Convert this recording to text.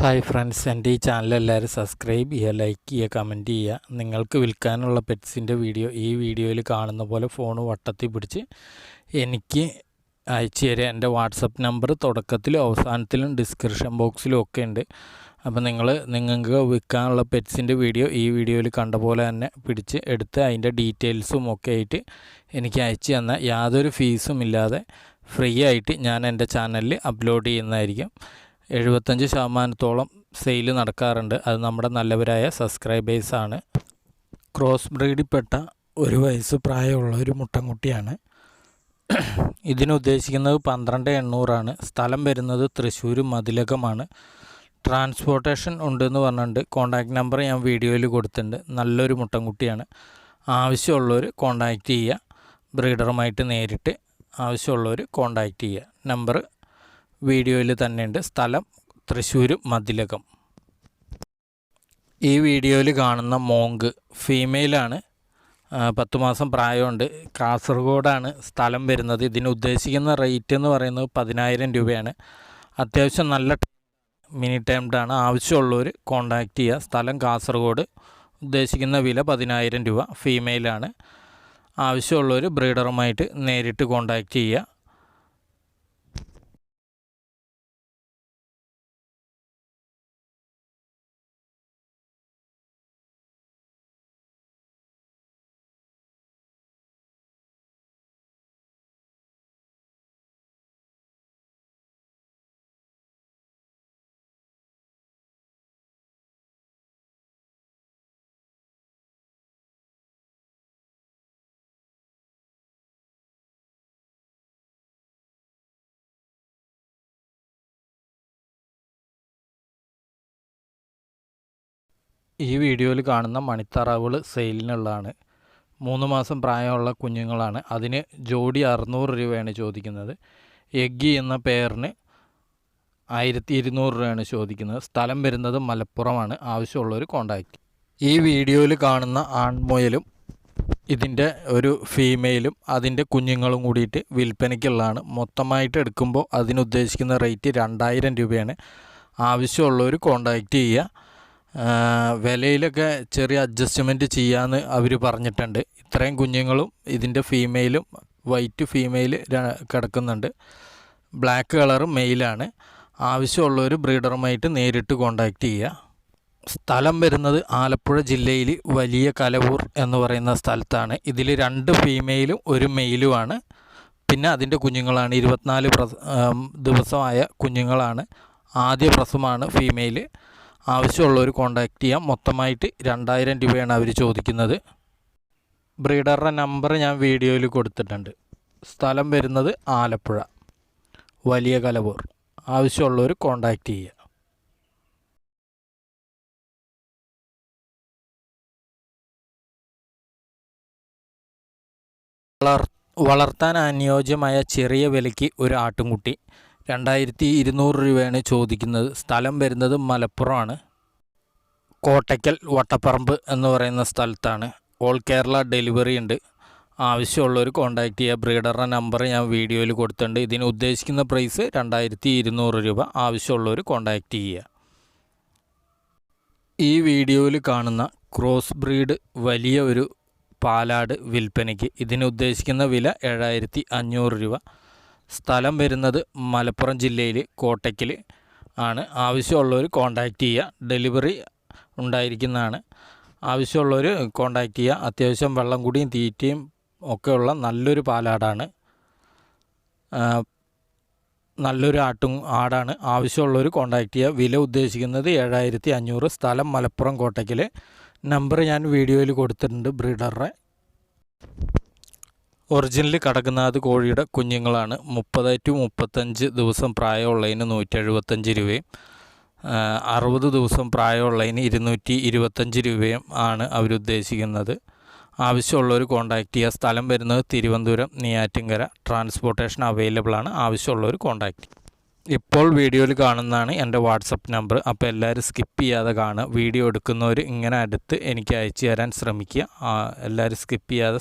Hi friends എന്റെ ഈ channel എല്ലാവരും സബ്സ്ക്രൈബ് ചെയ്യുക ലൈക്ക് ചെയ്യുക കമന്റ് ചെയ്യുക. നിങ്ങൾക്ക് വിൽക്കാനുള്ള പെറ്റ്സിന്റെ വീഡിയോ ഈ വീഡിയോയിൽ കാണുന്ന പോലെ ഫോൺ വട്ടത്തിൽ പിടിച്ച് എനിക്ക് അയച്ചു തരിക. എന്റെ വാട്സപ്പ് നമ്പർ തുടക്കത്തിലും അവസാനത്തിലും ഡിസ്ക്രിപ്ഷൻ ബോക്സിലും ഒക്കെ ഉണ്ട്. അപ്പോൾ നിങ്ങൾ നിങ്ങൾക്ക് വിൽക്കാനുള്ള പെറ്റ്സിന്റെ വീഡിയോ ഈ വീഡിയോയിൽ കണ്ട പോലെ തന്നെ പിടിച്ച് എടുത്ത് അതിന്റെ ഡീറ്റെയിൽസും ഒക്കെ ആയിട്ട് എനിക്ക് അയച്ചു തന്നാൽ യാതൊരു ഫീസും ഇല്ലാതെ ഫ്രീ ആയിട്ട് ഞാൻ എന്റെ ചാനലിൽ അപ്ലോഡ് ചെയ്യുന്നതായിരിക്കും. എഴുപത്തഞ്ച് ശതമാനത്തോളം സെയിൽ നടക്കാറുണ്ട്. അത് നമ്മുടെ നല്ലവരായ സബ്സ്ക്രൈബേഴ്സാണ് ക്രോസ് ബ്രീഡിൽപ്പെട്ട ഒരു വയസ്സ് പ്രായമുള്ള ഒരു മുട്ടൻകുട്ടിയാണ്. ഇതിനുദ്ദേശിക്കുന്നത് പന്ത്രണ്ട് എണ്ണൂറാണ്. സ്ഥലം വരുന്നത് തൃശ്ശൂർ മതിലകമാണ്. ട്രാൻസ്പോർട്ടേഷൻ ഉണ്ടെന്ന് പറഞ്ഞിട്ടുണ്ട്. കോൺടാക്റ്റ് നമ്പർ ഞാൻ വീഡിയോയിൽ കൊടുത്തിട്ടുണ്ട്. നല്ലൊരു മുട്ടൻകുട്ടിയാണ്. ആവശ്യമുള്ളവർ കോൺടാക്റ്റ് ചെയ്യുക. ബ്രീഡറുമായിട്ട് നേരിട്ട് ആവശ്യമുള്ളവർ കോൺടാക്റ്റ് ചെയ്യുക. നമ്പർ വീഡിയോയിൽ തന്നെയുണ്ട്. സ്ഥലം തൃശ്ശൂർ മതിലകം. ഈ വീഡിയോയിൽ കാണുന്ന മോങ്ക് ഫീമെയിലാണ്. പത്ത് മാസം പ്രായമുണ്ട്. കാസർഗോഡാണ് സ്ഥലം വരുന്നത്. ഇതിന് ഉദ്ദേശിക്കുന്ന റേറ്റ് എന്ന് പറയുന്നത് പതിനായിരം രൂപയാണ്. അത്യാവശ്യം നല്ല മിനി ടൈംഡാണ് ആവശ്യമുള്ളവർ കോണ്ടാക്റ്റ് ചെയ്യുക. സ്ഥലം കാസർഗോഡ്. ഉദ്ദേശിക്കുന്ന വില പതിനായിരം രൂപ. ഫീമെയിലാണ്. ആവശ്യമുള്ളവർ ബ്രീഡറുമായിട്ട് നേരിട്ട് കോണ്ടാക്റ്റ് ചെയ്യുക. ഈ വീഡിയോയിൽ കാണുന്ന മണിത്താറാവുകൾ സെയിലിനുള്ളതാണ്. മൂന്ന് മാസം പ്രായമുള്ള കുഞ്ഞുങ്ങളാണ്. അതിന് ജോഡി അറുന്നൂറ് രൂപയാണ് ചോദിക്കുന്നത്. എഗ്ഗി എന്ന പേരിന് ആയിരത്തി ഇരുന്നൂറ് രൂപയാണ് ചോദിക്കുന്നത്. സ്ഥലം വരുന്നത് മലപ്പുറമാണ്. ആവശ്യമുള്ളവർ കോണ്ടാക്റ്റ് ഈ വീഡിയോയിൽ കാണുന്ന ആൺമുയലും ഇതിന്റെ ഒരു ഫീമെയിലും അതിന്റെ കുഞ്ഞുങ്ങളും കൂടിയിട്ട് വിൽപ്പനയ്ക്കുള്ളതാണ്. മൊത്തമായിട്ട് എടുക്കുമ്പോൾ അതിനുദ്ദേശിക്കുന്ന റേറ്റ് രണ്ടായിരം രൂപയാണ്. ആവശ്യമുള്ളവർ കോണ്ടാക്റ്റ് ചെയ്യുക. വിലയിലൊക്കെ ചെറിയ അഡ്ജസ്റ്റ്മെന്റ് ചെയ്യാമെന്ന് അവർ പറഞ്ഞിട്ടുണ്ട്. ഇത്രയും കുഞ്ഞുങ്ങളും ഇതിന്റെ ഫീമെയിലും വൈറ്റ് ഫീമെയിൽ കിടക്കുന്നുണ്ട്. ബ്ലാക്ക് കളർ മെയിലാണ് ആവശ്യമുള്ളവർ ബ്രീഡറുമായിട്ട് നേരിട്ട് കോണ്ടാക്റ്റ് ചെയ്യുക. സ്ഥലം വരുന്നത് ആലപ്പുഴ ജില്ലയിൽ വലിയ കലവൂർ എന്ന് പറയുന്ന സ്ഥലത്താണ്. ഇതിൽ രണ്ട് ഫീമെയിലും ഒരു മെയിലുമാണ് പിന്നെ അതിന്റെ കുഞ്ഞുങ്ങളാണ്. ഇരുപത്തിനാല് ദിവസമായ കുഞ്ഞുങ്ങളാണ്. ആദ്യ പ്രസവമാണ് ഫീമെയിൽ ആവശ്യമുള്ളവർ കോണ്ടാക്ട് ചെയ്യാം. മൊത്തമായിട്ട് രണ്ടായിരം രൂപയാണ് അവർ ചോദിക്കുന്നത്. ബ്രീഡറുടെ നമ്പർ ഞാൻ വീഡിയോയിൽ കൊടുത്തിട്ടുണ്ട്. സ്ഥലം വരുന്നത് ആലപ്പുഴ. വലിയ കലവൂർ. ആവശ്യമുള്ളവർ കോണ്ടാക്ട് ചെയ്യുക വളർ വളർത്താൻ അനുയോജ്യമായ ചെറിയ വിലയ്ക്ക് ഒരു ആട്ടുംകുട്ടി. രണ്ടായിരത്തി ഇരുന്നൂറ് രൂപയാണ് ചോദിക്കുന്നത്. സ്ഥലം വരുന്നത് മലപ്പുറമാണ്. കോട്ടയ്ക്കൽ വട്ടപ്പറമ്പ് എന്ന് പറയുന്ന സ്ഥലത്താണ്. ഓൾ കേരള ഡെലിവറി ഉണ്ട്. ആവശ്യമുള്ളവർ കോൺടാക്റ്റ് ചെയ്യുക. ബ്രീഡറുടെ നമ്പർ ഞാൻ വീഡിയോയിൽ കൊടുത്തിട്ടുണ്ട്. ഇതിന് ഉദ്ദേശിക്കുന്ന പ്രൈസ് രണ്ടായിരത്തി ഇരുന്നൂറ് രൂപ. ആവശ്യമുള്ളവർ കോൺടാക്റ്റ് ചെയ്യുക. ഈ വീഡിയോയിൽ കാണുന്ന ക്രോസ് ബ്രീഡ് വലിയ ഒരു പാലാട് വിൽപ്പനയ്ക്ക് ഇതിന് ഉദ്ദേശിക്കുന്ന വില ഏഴായിരത്തി അഞ്ഞൂറ് രൂപ. സ്ഥലം വരുന്നത് മലപ്പുറം ജില്ലയിൽ കോട്ടയ്ക്കിൽ ആണ്. ആവശ്യമുള്ളവർ കോൺടാക്റ്റ് ചെയ്യുക ഡെലിവറി ഉണ്ടായിരിക്കുന്നതാണ്. ആവശ്യമുള്ളവർ കോൺടാക്റ്റ് ചെയ്യുക അത്യാവശ്യം വെള്ളം കുടിയും തീറ്റയും ഒക്കെയുള്ള നല്ലൊരു പാലാടാണ്. നല്ലൊരു ആട്ടും ആടാണ്. ആവശ്യമുള്ളവർ കോണ്ടാക്ട് ചെയ്യുക വില ഉദ്ദേശിക്കുന്നത് ഏഴായിരത്തി അഞ്ഞൂറ് സ്ഥലം മലപ്പുറം കോട്ടയ്ക്കൽ നമ്പർ ഞാൻ വീഡിയോയിൽ കൊടുത്തിട്ടുണ്ട് ബ്രീഡറുടെ ഒറിജിനൽ കടകനാഥ് കോഴിയുടെ കുഞ്ഞുങ്ങളാണ്. മുപ്പത് ടു മുപ്പത്തഞ്ച് ദിവസം പ്രായമുള്ളതിന് നൂറ്റി എഴുപത്തഞ്ച് രൂപയും അറുപത് ദിവസം പ്രായമുള്ളതിന് ഇരുന്നൂറ്റി ഇരുപത്തഞ്ച് രൂപയും ആണ് അവരുദ്ദേശിക്കുന്നത്. ആവശ്യമുള്ളവർ കോൺടാക്റ്റ് ചെയ്യുക സ്ഥലം വരുന്നത് തിരുവനന്തപുരം നെയ്യാറ്റിൻകര. ട്രാൻസ്പോർട്ടേഷൻ അവൈലബിൾ ആണ്. ആവശ്യമുള്ളവർ കോൺടാക്റ്റ് ഇപ്പോൾ വീഡിയോയിൽ കാണുന്നതാണ് എന്റെ വാട്സപ്പ് നമ്പർ അപ്പോൾ എല്ലാവരും സ്കിപ്പ് ചെയ്യാതെ കാണുക. വീഡിയോ എടുക്കുന്നവർ ഇങ്ങനെ അടുത്ത് എനിക്ക് അയച്ചു തരാൻ ശ്രമിക്കുക. എല്ലാവരും സ്കിപ്പ് ചെയ്യാതെ